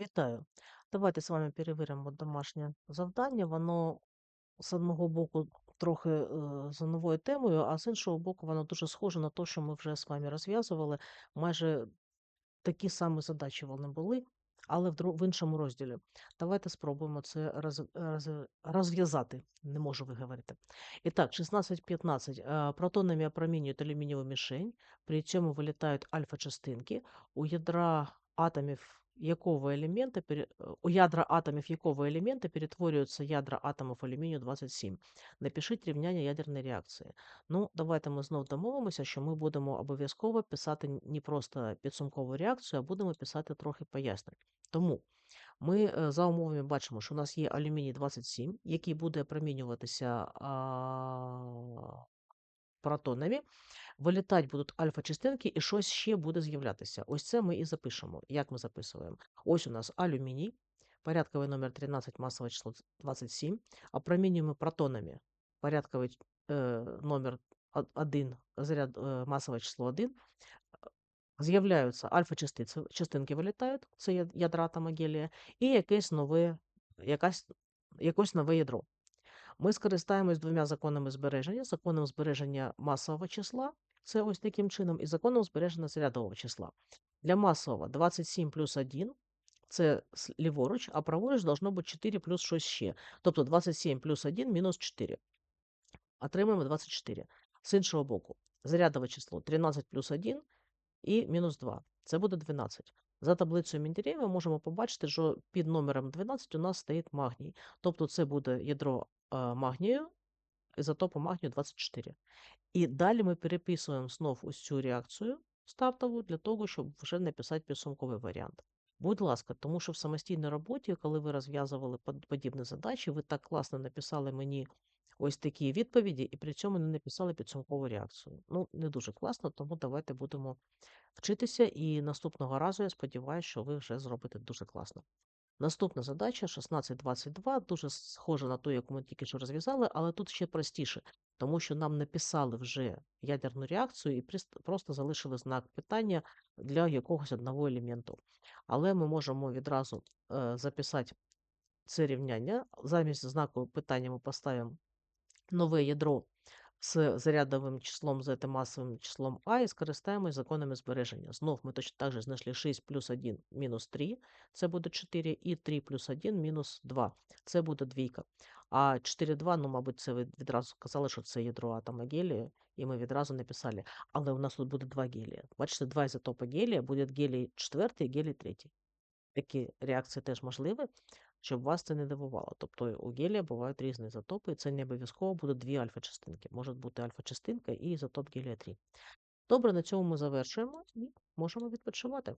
Вітаю. Давайте з вами перевіримо домашнє завдання. Воно з одного боку трохи е, за новою темою, а з іншого боку, воно дуже схоже на те, що ми вже з вами розв'язували. Майже такі самі задачі вони були, але в, в іншому розділі. Давайте спробуємо це роз, роз, розв'язати. Не можу виговорити. І так, 16.15. Е, Протонами опромінюють алюмінієву мішень, при цьому вилітають альфа-частинки. У ядра атомів якого елемента е, у ядра атомів якого елемента перетворюються ядра атомів алюмінію 27. Напишіть рівняння ядерної реакції. Ну, давайте ми знов домовимося, що ми будемо обов'язково писати не просто підсумкову реакцію, а будемо писати трохи пояснень. Тому ми е, за умовами бачимо, що у нас є алюміній 27, який буде промінюватися а, протонами, вилітати будуть альфа-частинки, і щось ще буде з'являтися. Ось це ми і запишемо. Як ми записуємо? Ось у нас алюміній, порядковий номер 13, масове число 27, опромінюємо протонами, порядковий е, номер 1, заряд, е, масове число 1, з'являються альфа-частиці, частинки вилітають, це ядра атома гелія, і якесь нове, якась, якось нове ядро. Ми скористаємось двома законами збереження: законом збереження масового числа, це ось таким чином, і законом збереження зарядового числа. Для масового 27 плюс 1 це ліворуч, а праворуч должно бути 4 плюс щось ще. Тобто 27 плюс 1 мінус 4. Отримаємо 24. З іншого боку, зарядове число 13 плюс 1 і мінус 2. Це буде 12. За таблицею Менделєєва можемо побачити, що під номером 12 у нас стоїть магній. Тобто це буде ядро магнію, ізотопу магнію 24. І далі ми переписуємо знов ось цю реакцію стартову для того, щоб вже написати підсумковий варіант. Будь ласка, тому що в самостійній роботі, коли ви розв'язували подібні задачі, ви так класно написали мені ось такі відповіді, і при цьому не написали підсумкову реакцію. Ну, не дуже класно, тому давайте будемо вчитися. І наступного разу я сподіваюся, що ви вже зробите дуже класно. Наступна задача 1622, дуже схожа на ту, яку ми тільки що розв'язали, але тут ще простіше, тому що нам написали вже ядерну реакцію і просто залишили знак питання для якогось одного елементу. Але ми можемо відразу е, записати це рівняння. Замість знаку питання ми поставимо нове ядро з зарядовим числом z масовим числом а і скористаємось законами збереження. Знов ми точно так же знайшли 6 плюс 1 мінус 3, це буде 4, і 3 плюс 1 мінус 2, це буде двійка. А 4, 2, ну, мабуть, це ви відразу сказали, що це ядро атома гелія, і ми відразу написали. Але у нас тут буде два гелія. Бачите, два ізотопа гелія, буде гелій 4 і гелій 3. Такі реакції теж можливі, щоб вас це не дивувало. Тобто у гелія бувають різні ізотопи, і це не обов'язково будуть дві альфа-частинки. Може бути альфа-частинка і ізотоп гелія 3. Добре, на цьому ми завершуємо і можемо відпочивати.